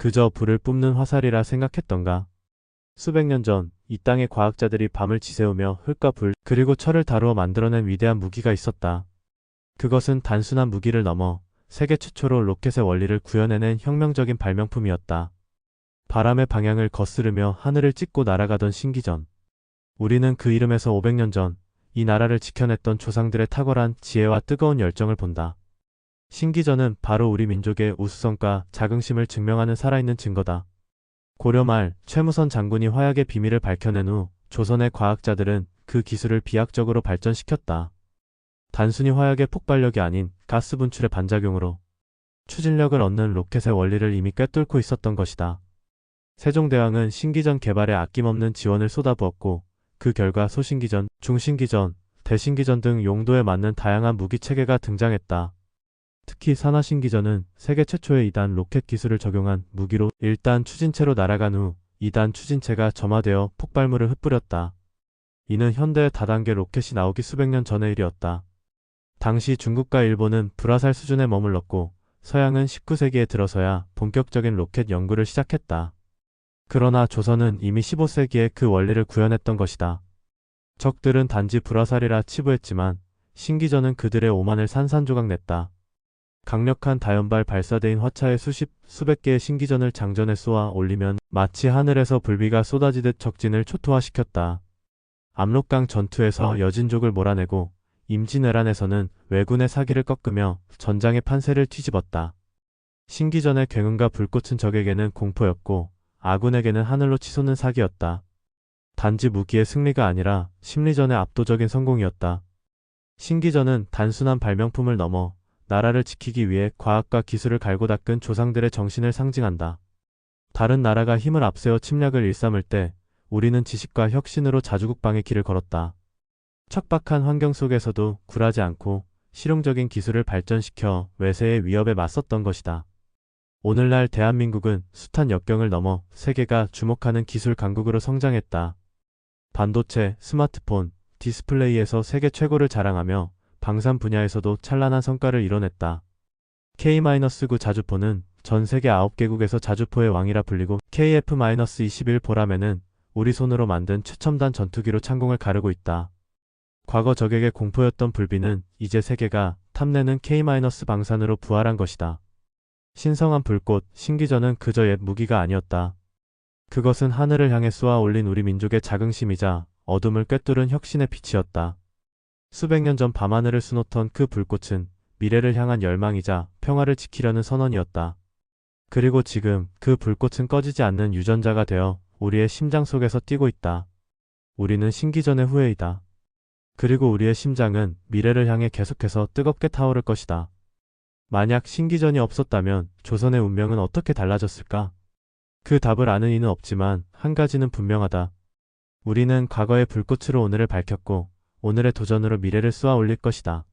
그저 불을 뿜는 화살이라 생각했던가. 수백 년 전 이 땅의 과학자들이 밤을 지새우며 흙과 불 그리고 철을 다루어 만들어낸 위대한 무기가 있었다. 그것은 단순한 무기를 넘어 세계 최초로 로켓의 원리를 구현해낸 혁명적인 발명품이었다. 바람의 방향을 거스르며 하늘을 찢고 날아가던 신기전. 우리는 그 이름에서 500년 전 이 나라를 지켜냈던 조상들의 탁월한 지혜와 뜨거운 열정을 본다. 신기전은 바로 우리 민족의 우수성과 자긍심을 증명하는 살아있는 증거다. 고려 말 최무선 장군이 화약의 비밀을 밝혀낸 후 조선의 과학자들은 그 기술을 비약적으로 발전시켰다. 단순히 화약의 폭발력이 아닌 가스 분출의 반작용으로 추진력을 얻는 로켓의 원리를 이미 꿰뚫고 있었던 것이다. 세종대왕은 신기전 개발에 아낌없는 지원을 쏟아부었고 그 결과 소신기전, 중신기전, 대신기전 등 용도에 맞는 다양한 무기 체계가 등장했다. 특히 산화신기전은 세계 최초의 2단 로켓 기술을 적용한 무기로 1단 추진체로 날아간 후 2단 추진체가 점화되어 폭발물을 흩뿌렸다. 이는 현대의 다단계 로켓이 나오기 수백 년 전의 일이었다. 당시 중국과 일본은 불화살 수준에 머물렀고 서양은 19세기에 들어서야 본격적인 로켓 연구를 시작했다. 그러나 조선은 이미 15세기에 그 원리를 구현했던 것이다. 적들은 단지 불화살이라 치부했지만 신기전은 그들의 오만을 산산조각 냈다. 강력한 다연발 발사대인 화차에 수십, 수백 개의 신기전을 장전에 쏘아 올리면 마치 하늘에서 불비가 쏟아지듯 적진을 초토화시켰다. 압록강 전투에서 여진족을 몰아내고 임진왜란에서는 왜군의 사기를 꺾으며 전장의 판세를 뒤집었다. 신기전의 굉음과 불꽃은 적에게는 공포였고 아군에게는 하늘로 치솟는 사기였다. 단지 무기의 승리가 아니라 심리전의 압도적인 성공이었다. 신기전은 단순한 발명품을 넘어 나라를 지키기 위해 과학과 기술을 갈고 닦은 조상들의 정신을 상징한다. 다른 나라가 힘을 앞세워 침략을 일삼을 때 우리는 지식과 혁신으로 자주국방의 길을 걸었다. 척박한 환경 속에서도 굴하지 않고 실용적인 기술을 발전시켜 외세의 위협에 맞섰던 것이다. 오늘날 대한민국은 숱한 역경을 넘어 세계가 주목하는 기술 강국으로 성장했다. 반도체, 스마트폰, 디스플레이에서 세계 최고를 자랑하며 방산 분야에서도 찬란한 성과를 이뤄냈다. K-9 자주포는 전 세계 9개국에서 자주포의 왕이라 불리고 KF-21 보라매는 우리 손으로 만든 최첨단 전투기로 창공을 가르고 있다. 과거 적에게 공포였던 불비는 이제 세계가 탐내는 K- 방산으로 부활한 것이다. 신성한 불꽃, 신기전은 그저 옛 무기가 아니었다. 그것은 하늘을 향해 쏘아 올린 우리 민족의 자긍심이자 어둠을 꿰뚫은 혁신의 빛이었다. 수백 년 전 밤하늘을 수놓던 그 불꽃은 미래를 향한 열망이자 평화를 지키려는 선언이었다. 그리고 지금 그 불꽃은 꺼지지 않는 유전자가 되어 우리의 심장 속에서 뛰고 있다. 우리는 신기전의 후예이다. 그리고 우리의 심장은 미래를 향해 계속해서 뜨겁게 타오를 것이다. 만약 신기전이 없었다면 조선의 운명은 어떻게 달라졌을까? 그 답을 아는 이는 없지만 한 가지는 분명하다. 우리는 과거의 불꽃으로 오늘을 밝혔고 오늘의 도전으로 미래를 쏘아 올릴 것이다.